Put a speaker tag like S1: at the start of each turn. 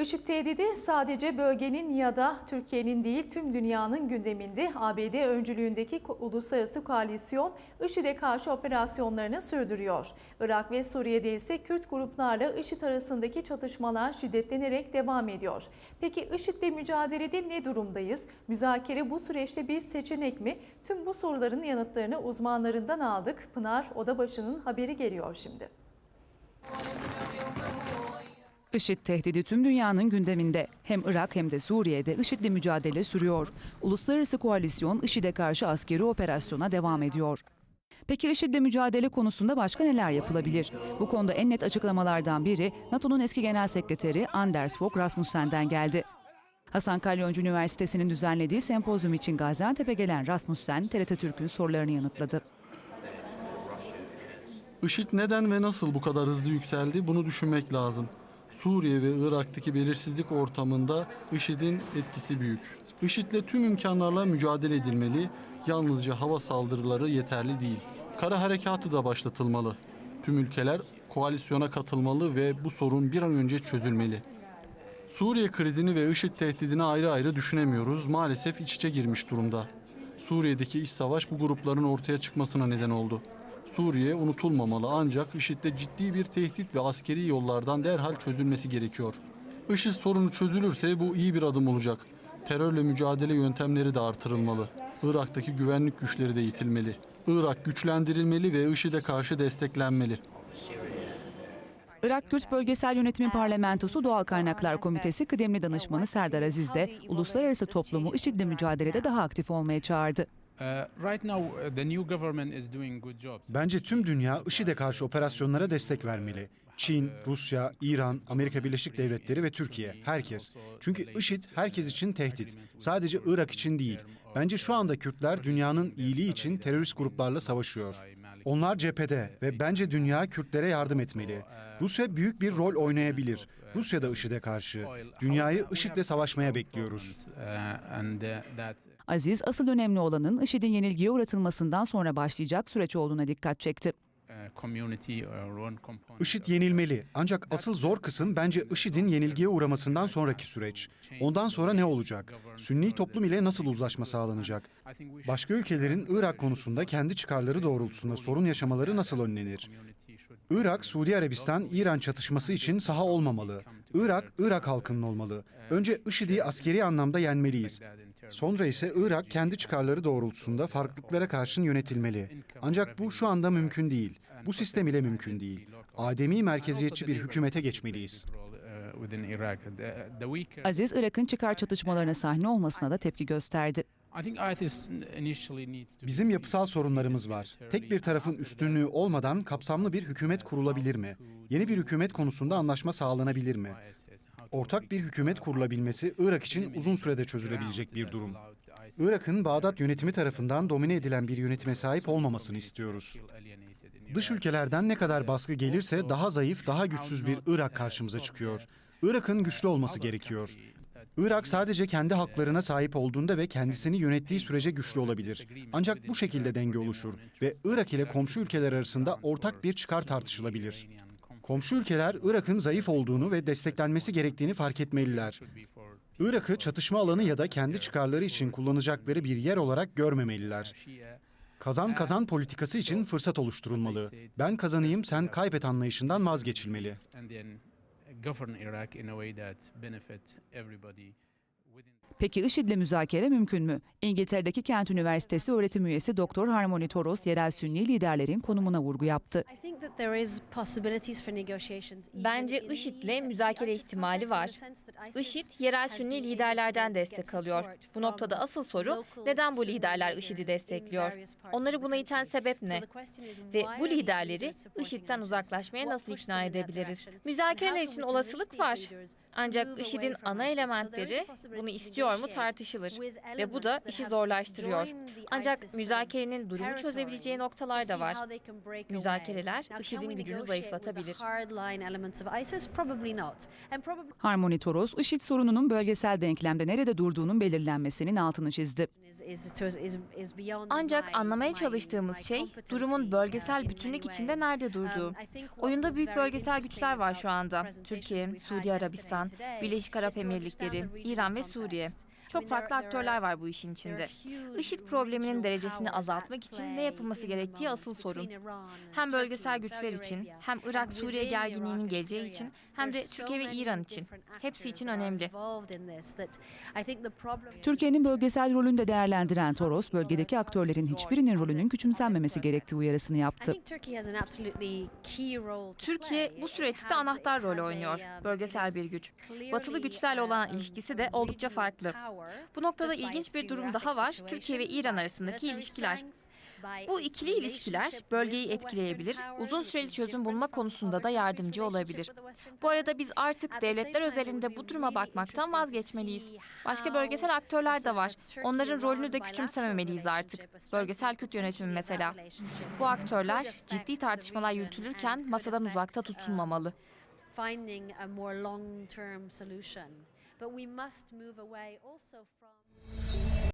S1: IŞİD tehdidi sadece bölgenin ya da Türkiye'nin değil tüm dünyanın gündeminde ABD öncülüğündeki uluslararası koalisyon IŞİD'e karşı operasyonlarını sürdürüyor. Irak ve Suriye'de ise Kürt gruplarla IŞİD arasındaki çatışmalar şiddetlenerek devam ediyor. Peki IŞİD'le mücadelede ne durumdayız? Müzakere bu süreçte bir seçenek mi? Tüm bu soruların yanıtlarını uzmanlarından aldık. Pınar Odabaşı'nın haberi geliyor şimdi.
S2: IŞİD tehdidi tüm dünyanın gündeminde. Hem Irak hem de Suriye'de IŞİD'le mücadele sürüyor. Uluslararası koalisyon IŞİD'e karşı askeri operasyona devam ediyor. Peki IŞİD'le mücadele konusunda başka neler yapılabilir? Bu konuda en net açıklamalardan biri NATO'nun eski genel sekreteri Anders Fogh Rasmussen'den geldi. Hasan Kalyoncu Üniversitesi'nin düzenlediği sempozyum için Gaziantep'e gelen Rasmussen, TRT Türk'ün sorularını yanıtladı.
S3: IŞİD neden ve nasıl bu kadar hızlı yükseldi bunu düşünmek lazım. Suriye ve Irak'taki belirsizlik ortamında IŞİD'in etkisi büyük. IŞİD'le tüm imkanlarla mücadele edilmeli, yalnızca hava saldırıları yeterli değil. Kara harekatı da başlatılmalı. Tüm ülkeler koalisyona katılmalı ve bu sorun bir an önce çözülmeli. Suriye krizini ve IŞİD tehdidini ayrı ayrı düşünemiyoruz. Maalesef iç içe girmiş durumda. Suriye'deki iç savaş bu grupların ortaya çıkmasına neden oldu. Suriye unutulmamalı ancak IŞİD'de ciddi bir tehdit ve askeri yollardan derhal çözülmesi gerekiyor. IŞİD sorunu çözülürse bu iyi bir adım olacak. Terörle mücadele yöntemleri de artırılmalı. Irak'taki güvenlik güçleri de eğitilmeli. Irak güçlendirilmeli ve IŞİD'e karşı desteklenmeli.
S2: Irak Kürt Bölgesel Yönetimi Parlamentosu Doğal Kaynaklar Komitesi kıdemli danışmanı Serdar Aziz de uluslararası toplumu IŞİD'le mücadelede daha aktif olmaya çağırdı.
S4: Uh, right now, uh, the new government is doing good jobs.
S5: Bence tüm dünya IŞİD'e karşı operasyonlara destek vermeli. Çin, Rusya, İran, Amerika Birleşik Devletleri ve Türkiye, herkes. Çünkü IŞİD herkes için tehdit. Sadece Irak için değil. Bence şu anda Kürtler dünyanın iyiliği için terörist gruplarla savaşıyor. Onlar cephede ve bence dünya Kürtlere yardım etmeli. Rusya büyük bir rol oynayabilir. Rusya da IŞİD'e karşı. Dünyayı IŞİD'le savaşmaya bekliyoruz.
S2: Aziz asıl önemli olanın IŞİD'in yenilgiye uğratılmasından sonra başlayacak süreç olduğuna dikkat çekti.
S5: IŞİD yenilmeli. Ancak asıl zor kısım bence IŞİD'in yenilgiye uğramasından sonraki süreç. Ondan sonra ne olacak? Sünni toplum ile nasıl uzlaşma sağlanacak? Başka ülkelerin Irak konusunda kendi çıkarları doğrultusunda sorun yaşamaları nasıl önlenir? Irak, Suudi Arabistan, İran çatışması için saha olmamalı. Irak, Irak halkının olmalı. Önce IŞİD'i askeri anlamda yenmeliyiz. Sonra ise Irak kendi çıkarları doğrultusunda farklılıklara karşın yönetilmeli. Ancak bu şu anda mümkün değil. Bu sistem ile mümkün değil. Ademi merkeziyetçi bir hükümete geçmeliyiz.
S2: Aziz Irak'ın çıkar çatışmalarına sahne olmasına da tepki gösterdi.
S5: Bizim yapısal sorunlarımız var. Tek bir tarafın üstünlüğü olmadan kapsamlı bir hükümet kurulabilir mi? Yeni bir hükümet konusunda anlaşma sağlanabilir mi? Ortak bir hükümet kurulabilmesi Irak için uzun sürede çözülebilecek bir durum. Irak'ın Bağdat yönetimi tarafından domine edilen bir yönetime sahip olmamasını istiyoruz. Dış ülkelerden ne kadar baskı gelirse daha zayıf, daha güçsüz bir Irak karşımıza çıkıyor. Irak'ın güçlü olması gerekiyor. Irak sadece kendi haklarına sahip olduğunda ve kendisini yönettiği sürece güçlü olabilir. Ancak bu şekilde denge oluşur ve Irak ile komşu ülkeler arasında ortak bir çıkar tartışılabilir. Komşu ülkeler Irak'ın zayıf olduğunu ve desteklenmesi gerektiğini fark etmeliler. Irak'ı çatışma alanı ya da kendi çıkarları için kullanacakları bir yer olarak görmemeliler. Kazan kazan politikası için fırsat oluşturulmalı. Ben kazanayım, sen kaybet anlayışından vazgeçilmeli.
S2: Peki IŞİD'le müzakere mümkün mü? İngiltere'deki Kent Üniversitesi öğretim üyesi Doktor Harmony Toros yerel Sünni liderlerin konumuna vurgu yaptı.
S6: Bence IŞİD'le müzakere ihtimali var. IŞİD yerel Sünni liderlerden destek alıyor. Bu noktada asıl soru neden bu liderler IŞİD'i destekliyor? Onları buna iten sebep ne? Ve bu liderleri IŞİD'den uzaklaşmaya nasıl ikna edebiliriz? Müzakereler için olasılık var. Ancak IŞİD'in ana elementleri bunu istiyor mu tartışılır. Ve bu da işi zorlaştırıyor. Ancak müzakerenin durumu çözebileceği noktalar da var. Müzakereler IŞİD'in gücünü zayıflatabilir.
S2: Harmony Toros, IŞİD sorununun bölgesel denklemde nerede durduğunun belirlenmesinin altını çizdi.
S6: Ancak anlamaya çalıştığımız şey durumun bölgesel bütünlük içinde nerede durduğu. Oyunda büyük bölgesel güçler var şu anda. Türkiye, Suudi Arabistan, Birleşik Arap Emirlikleri, İran ve Suriye. Çok farklı aktörler var bu işin içinde. IŞİD probleminin derecesini azaltmak için ne yapılması gerektiği asıl sorun. Hem bölgesel güçler için, hem Irak-Suriye gerginliğinin geleceği için, hem de Türkiye ve İran için. Hepsi için önemli.
S2: Türkiye'nin bölgesel rolünü de değerlendiren Toros, bölgedeki aktörlerin hiçbirinin rolünün küçümsenmemesi gerektiği uyarısını yaptı.
S6: Türkiye bu süreçte anahtar rol oynuyor. Bölgesel bir güç. Batılı güçlerle olan ilişkisi de oldukça farklı. Bu noktada ilginç bir durum daha var. Türkiye ve İran arasındaki ilişkiler. Bu ikili ilişkiler bölgeyi etkileyebilir, uzun süreli çözüm bulma konusunda da yardımcı olabilir. Bu arada biz artık devletler özelinde bu duruma bakmaktan vazgeçmeliyiz. Başka bölgesel aktörler de var. Onların rolünü de küçümsememeliyiz artık. Bölgesel Kürt yönetimi mesela. Bu aktörler ciddi tartışmalar yürütülürken masadan uzakta tutulmamalı.
S7: finding a more long-term solution. But we must move away also